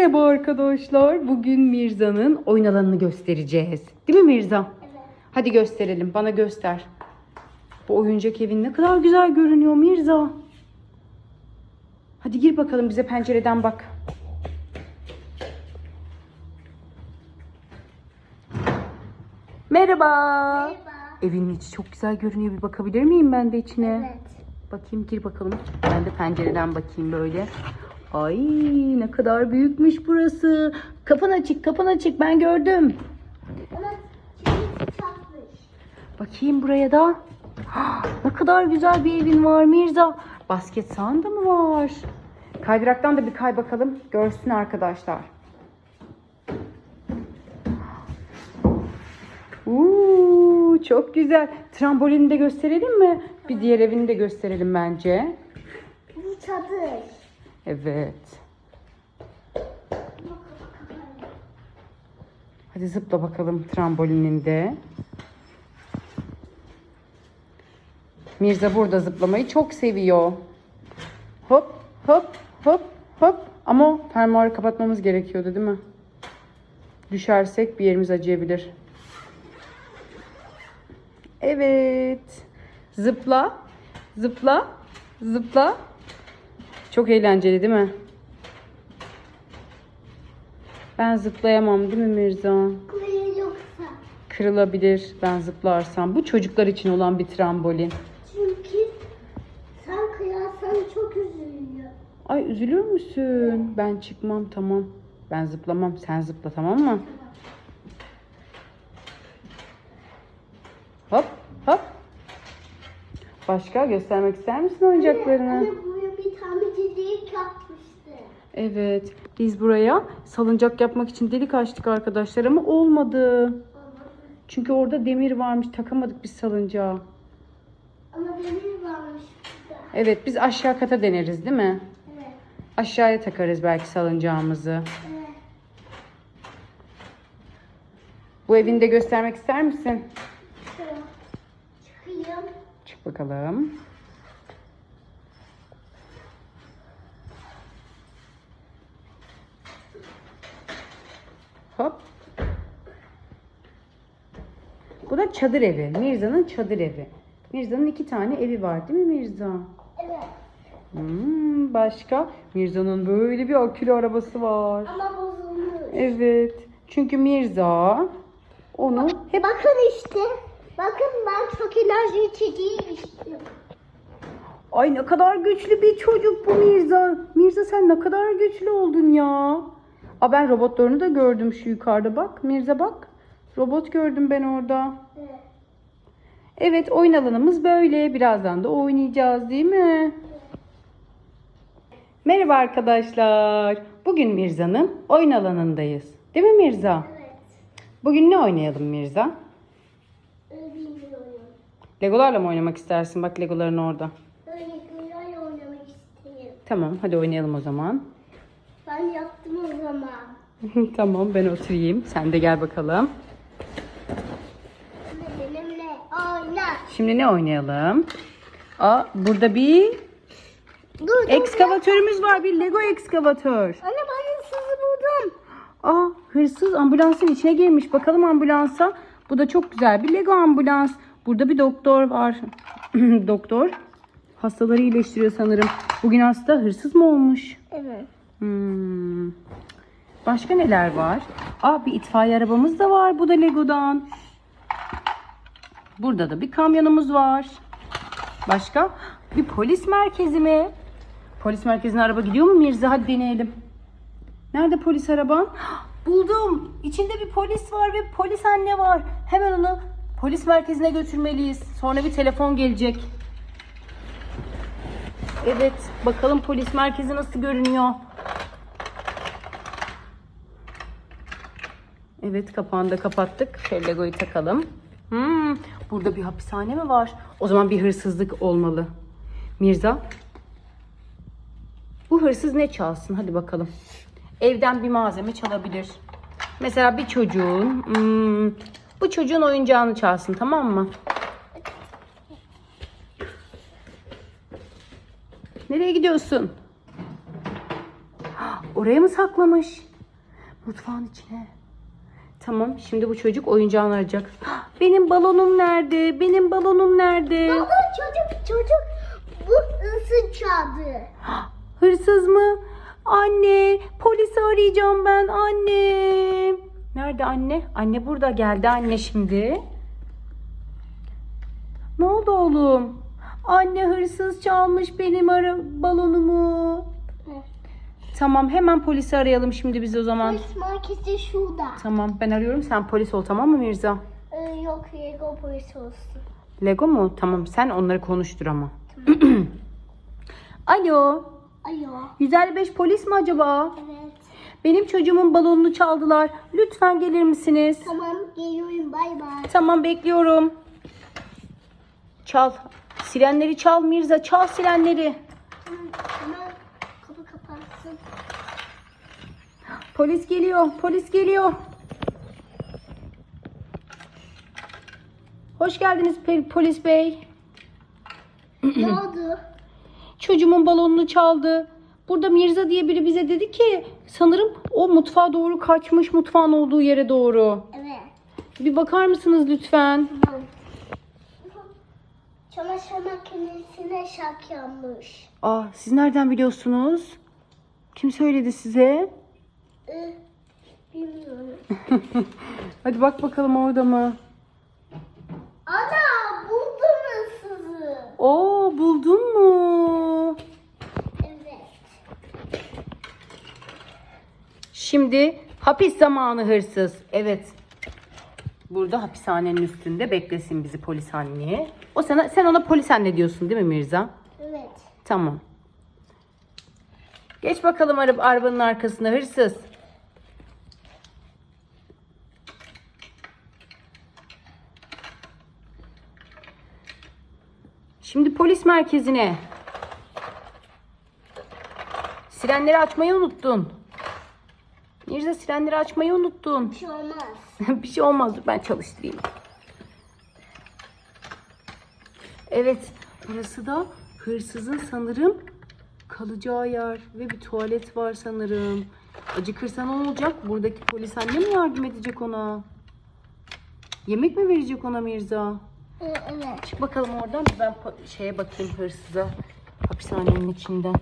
Merhaba arkadaşlar. Bugün Mirza'nın oyun alanını göstereceğiz. Değil mi Mirza? Evet. Hadi gösterelim. Bana göster. Bu oyuncak evin ne kadar güzel görünüyor Mirza. Hadi gir bakalım bize pencereden bak. Merhaba. Merhaba. Evin içi çok güzel görünüyor. Bir bakabilir miyim ben de içine? Evet. Bakayım gir bakalım. Ben de pencereden bakayım böyle. Ay ne kadar büyükmüş burası. Kapın açık kapın açık ben gördüm. Bakayım buraya da. Ne kadar güzel bir evin var Mirza. Basket sahan da mı var? Kaydıraktan da bir kay bakalım. Görsün arkadaşlar. Uuu, çok güzel. Trambolini de gösterelim mi? Bir diğer evini de gösterelim bence. Bu çadır. Evet. Hadi zıpla bakalım trambolininde. Mirza burada zıplamayı çok seviyor. Hop hop hop hop. Ama fermuarı kapatmamız gerekiyordu değil mi? Düşersek bir yerimiz acıyabilir. Evet. Zıpla. Zıpla. Zıpla. Çok eğlenceli değil mi? Ben zıplayamam değil mi Mirza? Yoksa. Kırılabilir ben zıplarsam. Bu çocuklar için olan bir trambolin. Çünkü sen kıyarsan çok üzülüyor. Ay üzülür müsün? Ben çıkmam tamam. Ben zıplamam. Sen zıpla tamam mı? Hop hop. Başka göstermek ister misin oyuncaklarını? Anne buraya bir tane delik yapmıştı. Evet. Biz buraya salıncak yapmak için delik açtık arkadaşlar ama olmadı. Çünkü orada demir varmış. Takamadık biz salıncağı. Ama demir varmış burada. Evet biz aşağı kata deneriz değil mi? Evet. Aşağıya takarız belki salıncağımızı. Evet. Bu evini de göstermek ister misin? Çıkayım. Çık bakalım. Hop. Bu da çadır evi. Mirza'nın çadır evi. Mirza'nın iki tane evi var değil mi Mirza? Evet. Hmm, başka? Mirza'nın böyle bir akülü arabası var. Ama bozulmuş. Evet. Çünkü Mirza onu hep Bakın işte. Bakın ben çok enerji içeceği içtim. Ay ne kadar güçlü bir çocuk bu Mirza. Mirza sen ne kadar güçlü oldun ya. Aa ben robotlarını da gördüm şu yukarıda bak. Mirza bak. Robot gördüm ben orada. Evet. Evet oyun alanımız böyle. Birazdan da oynayacağız değil mi? Merhaba arkadaşlar. Bugün Mirza'nın oyun alanındayız. Değil mi Mirza? Evet. Bugün ne oynayalım Mirza? Bilmiyorum. Legolarla mı oynamak istersin? Bak Legoların orada. Güzel oynamak isterim. Tamam hadi oynayalım o zaman. Ben yaptım o zaman. tamam ben oturayım. Sen de gel bakalım. Benimle oyna. Şimdi ne oynayalım? Aa burada bir Dur ekskavatörümüz var. Bir Lego ekskavatör. Anne ben sizi buldum. Aa hırsız ambulansın içine girmiş. Bakalım ambulansa. Bu da çok güzel bir Lego ambulans. Burada bir doktor var. doktor hastaları iyileştiriyor sanırım. Bugün hasta hırsız mı olmuş? Evet. Hmm. Başka neler var? Aa bir itfaiye arabamız da var. Bu da Lego'dan. Burada da bir kamyonumuz var. Başka? Bir polis merkezi mi? Polis merkezine araba gidiyor mu Mirza? Hadi deneyelim. Nerede polis araban? Buldum. İçinde bir polis var ve polis anne var. Hemen onu polis merkezine götürmeliyiz. Sonra bir telefon gelecek. Evet, bakalım polis merkezi nasıl görünüyor. Evet, kapağını da kapattık. Şöyle takalım. Hmm, burada bir hapishane mi var? O zaman bir hırsızlık olmalı. Mirza, bu hırsız ne çalsın? Hadi bakalım. Evden bir malzeme çalabilir. Mesela bir çocuğun, hmm, bu çocuğun oyuncağını çalsın tamam mı? Nereye gidiyorsun? Oraya mı saklamış? Mutfağın içine. Tamam şimdi bu çocuk oyuncağını arayacak. Benim balonum nerede? Benim balonum nerede? Baba çocuk çocuk bu ısı çaldı. Hırsız mı? Anne, polisi arayacağım ben anne. Nerede anne? Anne burada geldi anne şimdi. Ne oldu oğlum? Anne hırsız çalmış benim ara balonumu. Tamam hemen polisi arayalım şimdi biz o zaman. Polis marketi şurada. Tamam ben arıyorum sen polis ol tamam mı Mirza? Ee, yok Lego polis olsun. Lego mu? Tamam sen onları konuştur ama. Alo. Alo. 155 polis mi acaba? Evet. Benim çocuğumun balonunu çaldılar. Lütfen gelir misiniz? Tamam geliyorum bay bay. Tamam bekliyorum. Çal. Sirenleri çal Mirza. Çal sirenleri. Kapı kapatsın. Polis geliyor. Polis geliyor. Hoş geldiniz polis bey. ne oldu? Çocuğumun balonunu çaldı. Burada Mirza diye biri bize dedi ki sanırım o mutfağa doğru kaçmış mutfağın olduğu yere doğru. Evet. Bir bakar mısınız lütfen? Çamaşır makinesine şak yanmış. Aa, siz nereden biliyorsunuz? Kim söyledi size? Ee, bilmiyorum. Hadi bak bakalım orada mı? Ana buldum ıssızı. Oo buldun mu? Evet. Şimdi hapis zamanı hırsız. Evet. Burada hapishanenin üstünde beklesin bizi polis anne. O sana sen ona polis anne diyorsun değil mi Mirza? Evet. Tamam. Geç bakalım araba, arabanın arkasına hırsız. Şimdi polis merkezine. Sirenleri açmayı unuttun. Mirza sirenleri açmayı unuttun. Bir şey olmaz. bir şey olmaz dur ben çalıştırayım. Evet burası da hırsızın sanırım kalacağı yer ve bir tuvalet var sanırım. Acıkırsa ne olacak? Buradaki polis anne mi yardım edecek ona? Yemek mi verecek ona Mirza? Ee, evet. Çık bakalım oradan ben şeye bakayım hırsıza. Hapishanenin içinden.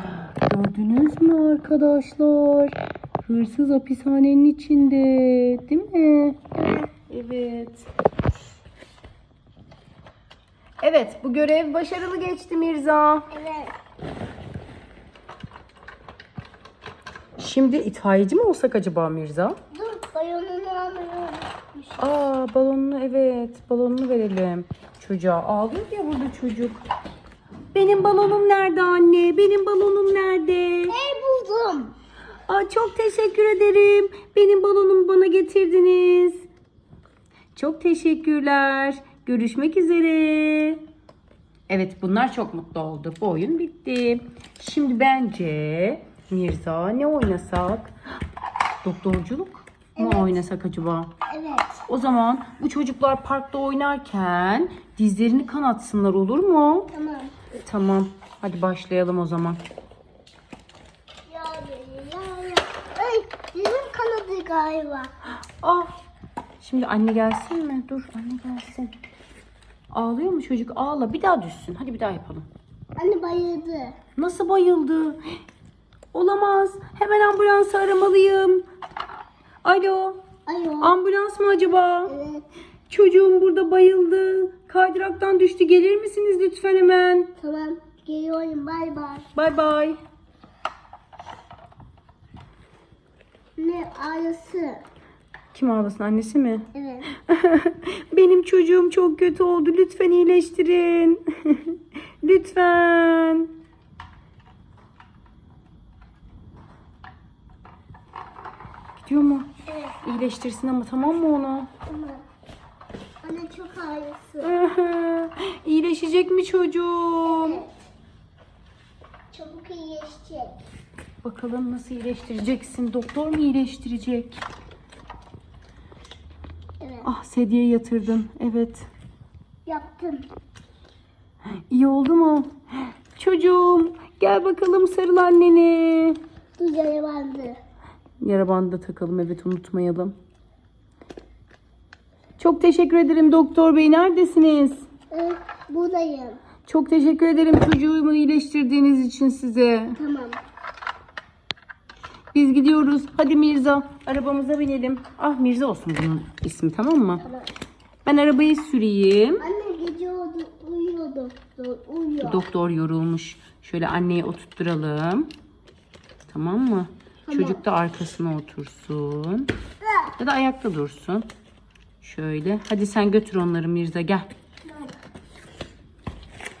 Gördünüz mü arkadaşlar? Hırsız hapishanenin içinde. Değil mi? Evet. Evet bu görev başarılı geçti Mirza. Evet. Şimdi itfaiyeci mi olsak acaba Mirza? Dur bayonunu almıyorum. Aa balonunu evet balonunu verelim. Çocuğa ağlıyor ya burada çocuk. Benim balonum nerede anne? Benim balonum nerede? Hey buldum. Aa, çok teşekkür ederim. Benim balonumu bana getirdiniz. Çok teşekkürler. Görüşmek üzere. Evet bunlar çok mutlu oldu. Bu oyun bitti. Şimdi bence Mirza ne oynasak? Doktorculuk mu Evet. oynasak acaba? Evet. O zaman bu çocuklar parkta oynarken dizlerini kanatsınlar olur mu? Tamam. Tamam. Hadi başlayalım o zaman. Ya ya ya. Ay dizim kanadı galiba. Ah. Şimdi anne gelsin mi? Dur anne gelsin. Ağlıyor mu çocuk? Ağla. Bir daha düşsün. Hadi bir daha yapalım. Anne bayıldı. Nasıl bayıldı? Olamaz. Hemen ambulansı aramalıyım. Alo. Alo. Ambulans mı acaba? Evet. Çocuğum burada bayıldı. Kaydıraktan düştü. Gelir misiniz lütfen hemen? Tamam. Geliyorum bay bay. Bay bay. Ağrısı? Kim ağlasın? Annesi mi? Evet. Benim çocuğum çok kötü oldu. Lütfen iyileştirin. Lütfen. Gidiyor mu? Evet. İyileştirsin ama tamam mı onu? Tamam. Anne çok ağrısı. İyileşecek mi çocuğum? Evet. Çabuk iyileşecek. Bakalım nasıl iyileştireceksin? Doktor mu iyileştirecek? Evet. Ah sedyeye yatırdın. Evet. Yaptım. İyi oldu mu? Çocuğum gel bakalım sarıl anneni. Dur yaralandı. Yara bandı da takalım evet unutmayalım. Çok teşekkür ederim doktor bey. Neredesiniz? Ee, buradayım. Çok teşekkür ederim çocuğumu iyileştirdiğiniz için size. Tamam. Biz gidiyoruz. Hadi Mirza arabamıza binelim. Ah Mirza olsun bunun ismi tamam mı? Tamam. Ben arabayı süreyim. Anne gece oldu, uyuyor doktor, uyuyor. Doktor yorulmuş. Şöyle anneye oturtturalım. Tamam mı? Çocuk da arkasına otursun. Ya da ayakta dursun. Şöyle. Hadi sen götür onları Mirza gel.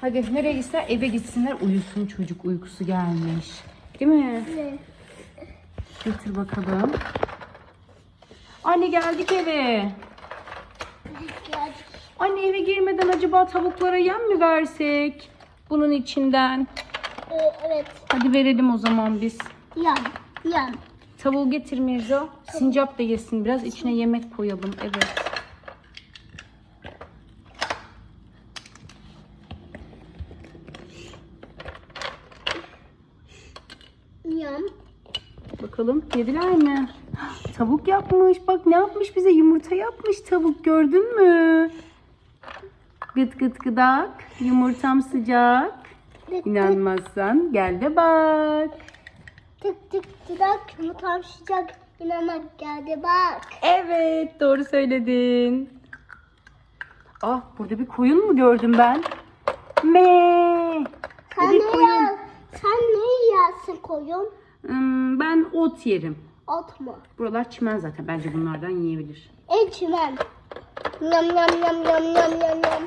Hadi nereye gitsinler? Eve gitsinler uyusun çocuk uykusu gelmiş. Değil mi? Evet. Götür bakalım. Anne geldik eve. Gel. Anne eve girmeden acaba tavuklara yem mi versek? Bunun içinden. Ee, evet. Hadi verelim o zaman biz. Yan. Yan. Tavuğu getir Mirza. Sincap da yesin biraz. içine yemek koyalım. Evet. Yan. Bakalım yediler mi? Tavuk yapmış. Bak ne yapmış bize? Yumurta yapmış tavuk. Gördün mü? Gıt gıt gıdak. Yumurtam sıcak. İnanmazsan gel de bak. tık tık tıdak yumurtam sıcak. İnanak geldi bak. Evet doğru söyledin. Ah burada bir koyun mu gördüm ben? Me. Sen ne koyun. yer? Sen ne yersin koyun? Hmm, ben ot yerim. Ot mu? Buralar çimen zaten. Bence bunlardan yiyebilir. En çimen. Yam yam yam yam yam yam yam.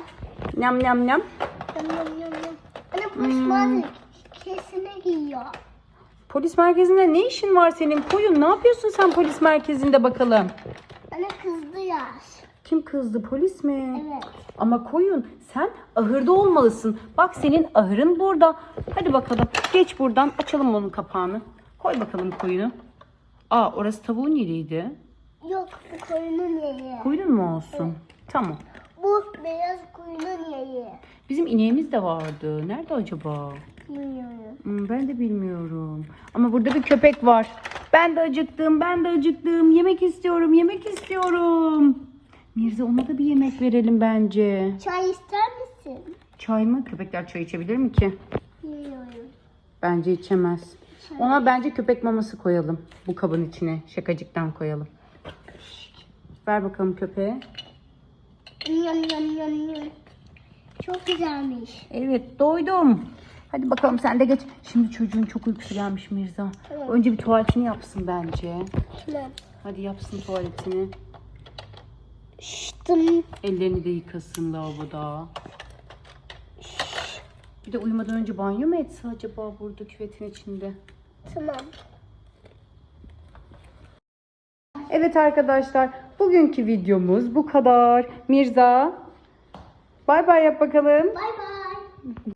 Nyam nyam nyam. Yam yam yam yam. Anne pişmanlık kesine giyiyor. Polis merkezinde ne işin var senin? Koyun ne yapıyorsun sen polis merkezinde bakalım? Anne kızdı ya. Kim kızdı polis mi? Evet. Ama koyun sen ahırda olmalısın. Bak senin ahırın burada. Hadi bakalım geç buradan açalım onun kapağını. Koy bakalım koyunu. Aa orası tavuğun yeriydi. Yok bu koyunun yeri. Koyunun mu olsun? Tamam. Bu beyaz koyunun yeri. Bizim ineğimiz de vardı. Nerede acaba? Bilmiyorum. Hmm, ben de bilmiyorum. Ama burada bir köpek var. Ben de acıktım, ben de acıktım. Yemek istiyorum, yemek istiyorum. Mirza ona da bir yemek verelim bence. Çay ister misin? Çay mı? Köpekler çay içebilir mi ki? Bilmiyorum. Bence içemez. Ona bence köpek maması koyalım. Bu kabın içine. Şakacıktan koyalım. Ver bakalım köpeğe. Yam yam. Çok güzelmiş. Evet doydum. Hadi bakalım sen de geç. Şimdi çocuğun çok uykusu gelmiş Mirza. Tamam. Önce bir tuvaletini yapsın bence. Tamam. Hadi yapsın tuvaletini. Şıttım. Ellerini de yıkasın lavaboda. Bir de uyumadan önce banyo mu etse acaba burada küvetin içinde? Tamam. Evet arkadaşlar bugünkü videomuz bu kadar. Mirza bay bay yap bakalım. Bay bay.